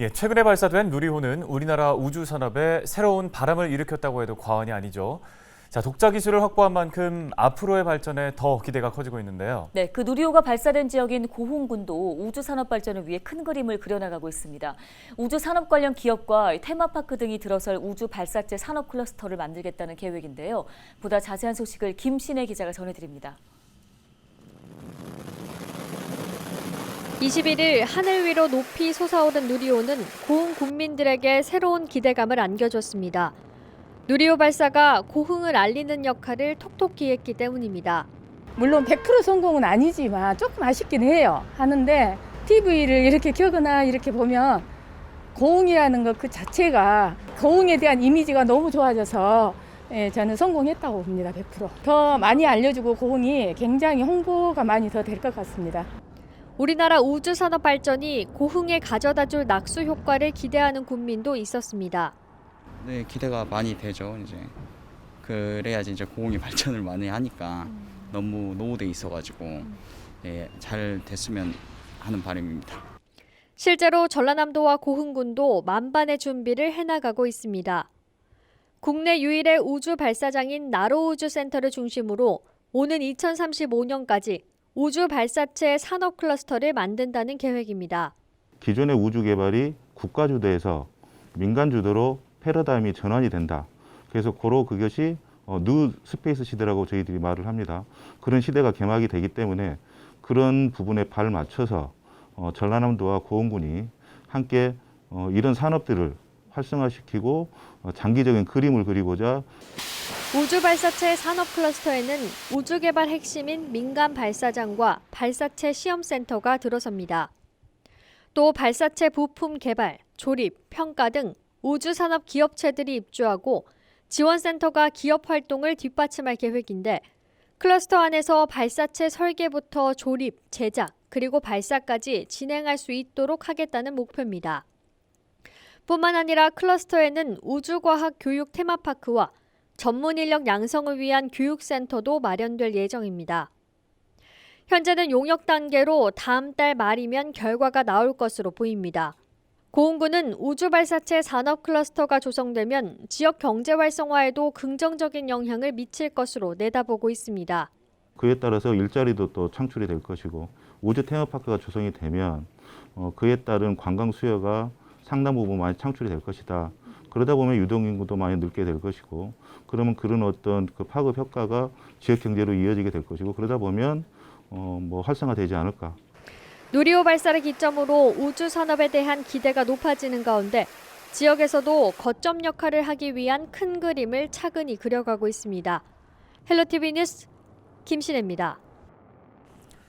예, 최근에 발사된 누리호는 우리나라 우주 산업에 새로운 바람을 일으켰다고 해도 과언이 아니죠. 자, 독자 기술을 확보한 만큼 앞으로의 발전에 더 기대가 커지고 있는데요. 네, 그 누리호가 발사된 지역인 고흥군도 우주 산업 발전을 위해 큰 그림을 그려나가고 있습니다. 우주 산업 관련 기업과 테마파크 등이 들어설 우주 발사체 산업 클러스터를 만들겠다는 계획인데요. 보다 자세한 소식을 김신혜 기자가 전해드립니다. 21일 하늘 위로 높이 솟아오른 누리호는 고흥 국민들에게 새로운 기대감을 안겨줬습니다. 누리호 발사가 고흥을 알리는 역할을 톡톡히 했기 때문입니다. 물론 100% 성공은 아니지만 조금 아쉽긴 해요. 하는데 TV를 이렇게 켜거나 이렇게 보면 고흥이라는 것 그 자체가 고흥에 대한 이미지가 너무 좋아져서 예, 저는 성공했다고 봅니다. 100%. 더 많이 알려주고 고흥이 굉장히 홍보가 많이 더 될 것 같습니다. 우리나라 우주 산업 발전이 고흥에 가져다 줄 낙수 효과를 기대하는 국민도 있었습니다. 네, 기대가 많이 되죠. 이제 그래야지 이제 고흥이 발전을 많이 하니까 너무 노후돼 있어가지고 예, 잘 됐으면 하는 바람입니다. 실제로 전라남도와 고흥군도 만반의 준비를 해나가고 있습니다. 국내 유일의 우주 발사장인 나로우주센터를 중심으로 오는 2035년까지 우주 발사체 산업 클러스터를 만든다는 계획입니다. 기존의 우주 개발이 국가 주도에서 민간 주도로 패러다임이 전환이 된다. 그래서 고로 그것이 어, 뉴 스페이스 시대라고 저희들이 말을 합니다. 그런 시대가 개막이 되기 때문에 그런 부분에 발 맞춰서 어, 전라남도와 고흥군이 함께 어, 이런 산업들을 활성화시키고 어, 장기적인 그림을 그리고자 우주 발사체 산업 클러스터에는 우주 개발 핵심인 민간 발사장과 발사체 시험센터가 들어섭니다. 또 발사체 부품 개발, 조립, 평가 등 우주 산업 기업체들이 입주하고 지원센터가 기업 활동을 뒷받침할 계획인데 클러스터 안에서 발사체 설계부터 조립, 제작, 그리고 발사까지 진행할 수 있도록 하겠다는 목표입니다. 뿐만 아니라 클러스터에는 우주과학 교육 테마파크와 전문 인력 양성을 위한 교육센터도 마련될 예정입니다. 현재는 용역 단계로 다음 달 말이면 결과가 나올 것으로 보입니다. 고흥군은 우주 발사체 산업 클러스터가 조성되면 지역 경제 활성화에도 긍정적인 영향을 미칠 것으로 내다보고 있습니다. 그에 따라서 일자리도 또 창출이 될 것이고 우주 테마파크가 조성이 되면 어, 그에 따른 관광 수요가 상당 부분 많이 창출이 될 것이다. 그러다 보면 유동 인구도 많이 늘게 될 것이고 그러면 그런 어떤 그 파급 효과가 지역 경제로 이어지게 될 것이고 그러다 보면 어, 뭐 활성화되지 않을까. 누리호 발사를 기점으로 우주 산업에 대한 기대가 높아지는 가운데 지역에서도 거점 역할을 하기 위한 큰 그림을 차근히 그려가고 있습니다. 헬로티비 뉴스 김신혜입니다.